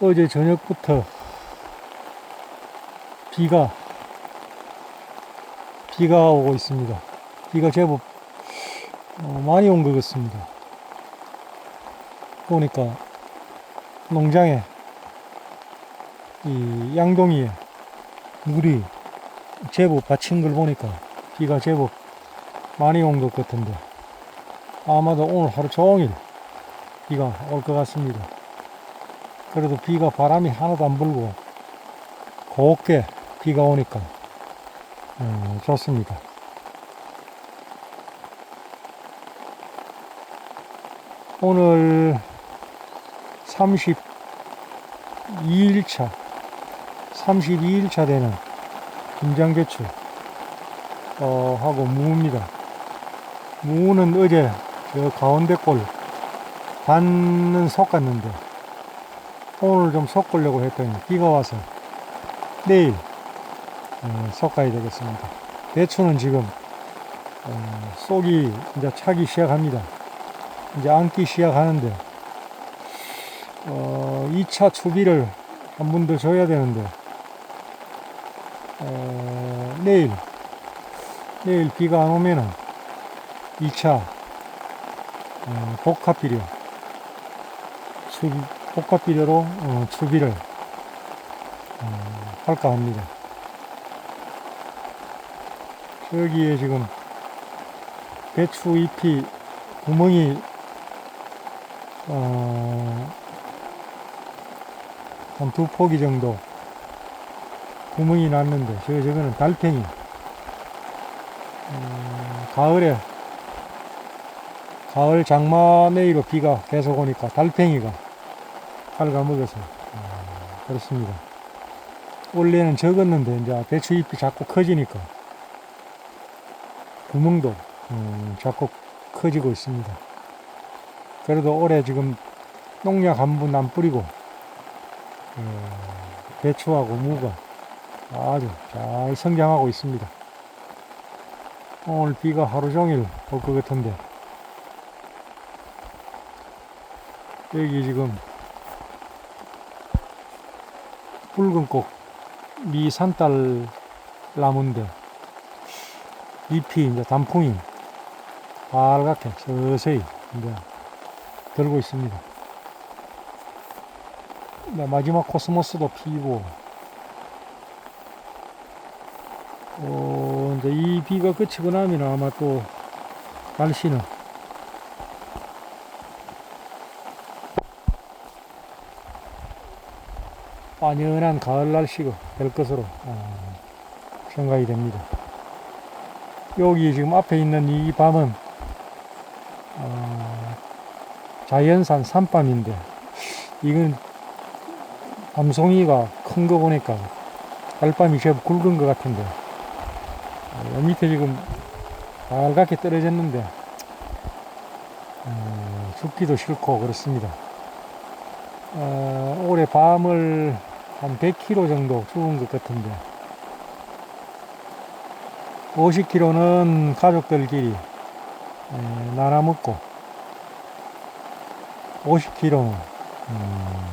어제 저녁부터 비가 비가 오고 있습니다. 비가 제법 어, 많이 온 것 같습니다. 보니까 농장에 이 양동이에 물이 제법 받친 걸 보니까 비가 제법 많이 온 것 같은데 아마도 오늘 하루 종일 비가 올 것 같습니다. 그래도 비가 바람이 하나도 안 불고 곱게 비가 오니까 음, 좋습니다. 오늘 32일차 32일차 되는 김장배추 어, 하고 무입니다. 무는 어제 저 가운데 골 반은 섞었는데 오늘 좀 섞으려고 했더니 비가 와서 내일 어, 섞어야 되겠습니다. 배추는 지금 어, 쏙이 이제 차기 시작합니다. 이제 안기 시작하는데 어, 2차 추비를 한 번 더 줘야 되는데 어, 내일 내일 비가 안 오면은 2차 어, 복합비료 복합 비료로 어, 추비를 어, 할까 합니다. 여기에 지금 배추 잎이 구멍이 어, 한 두 포기 정도 구멍이 났는데 저 저거는 달팽이 음, 가을에 가을 장마 내이로 비가 계속 오니까 달팽이가 갉아먹어서 어, 그렇습니다. 원래는 적었는데 이제 배추 잎이 자꾸 커지니까 구멍도 음, 자꾸 커지고 있습니다. 그래도 올해 지금 농약 한번안 뿌리고 어, 배추하고 무가 아주 잘 성장하고 있습니다. 오늘 비가 하루 종일 올 것 같은데 여기 지금 붉은 꽃 미산딸 나무인데 잎이 이제 단풍이 빨갛게 서서히 이제 들고 있습니다. 네, 마지막 코스모스도 피고 어, 이제 이 비가 그치고 나면 아마 또 날씨는 완연한 가을 날씨가 될 것으로 어, 생각이 됩니다. 여기 지금 앞에 있는 이 밤은 어, 자연산 산밤인데 이건 밤송이가 큰 거 보니까 달밤이 제법 굵은 것 같은데 어, 밑에 지금 빨갛게 떨어졌는데 어, 죽기도 싫고 그렇습니다. 어, 올해 밤을 한 100km 정도 죽은 것 같은데. 50km는 가족들끼리 에, 나눠 먹고 50km는 음,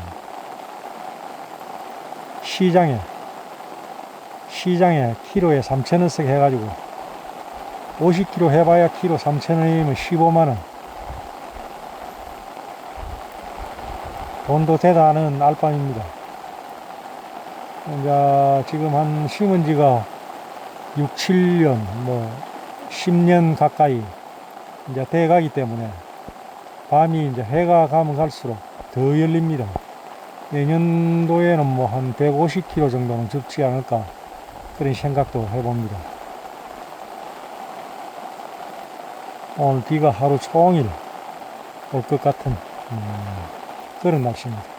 시장에 시장에 키로에 3천원씩 해가지고 50kg 해봐야 키로 3천원이면 15만원 돈도 대단한 알밤입니다 이제 지금 한 심은 지가 6, 7년, 뭐, 10년 가까이 이제 돼 가기 때문에 밤이 이제 해가 가면 갈수록 더 열립니다. 내년도에는 뭐 한 150km 정도는 적지 않을까 그런 생각도 해봅니다. 오늘 비가 하루 종일 올 것 같은 음, 그런 날씨입니다.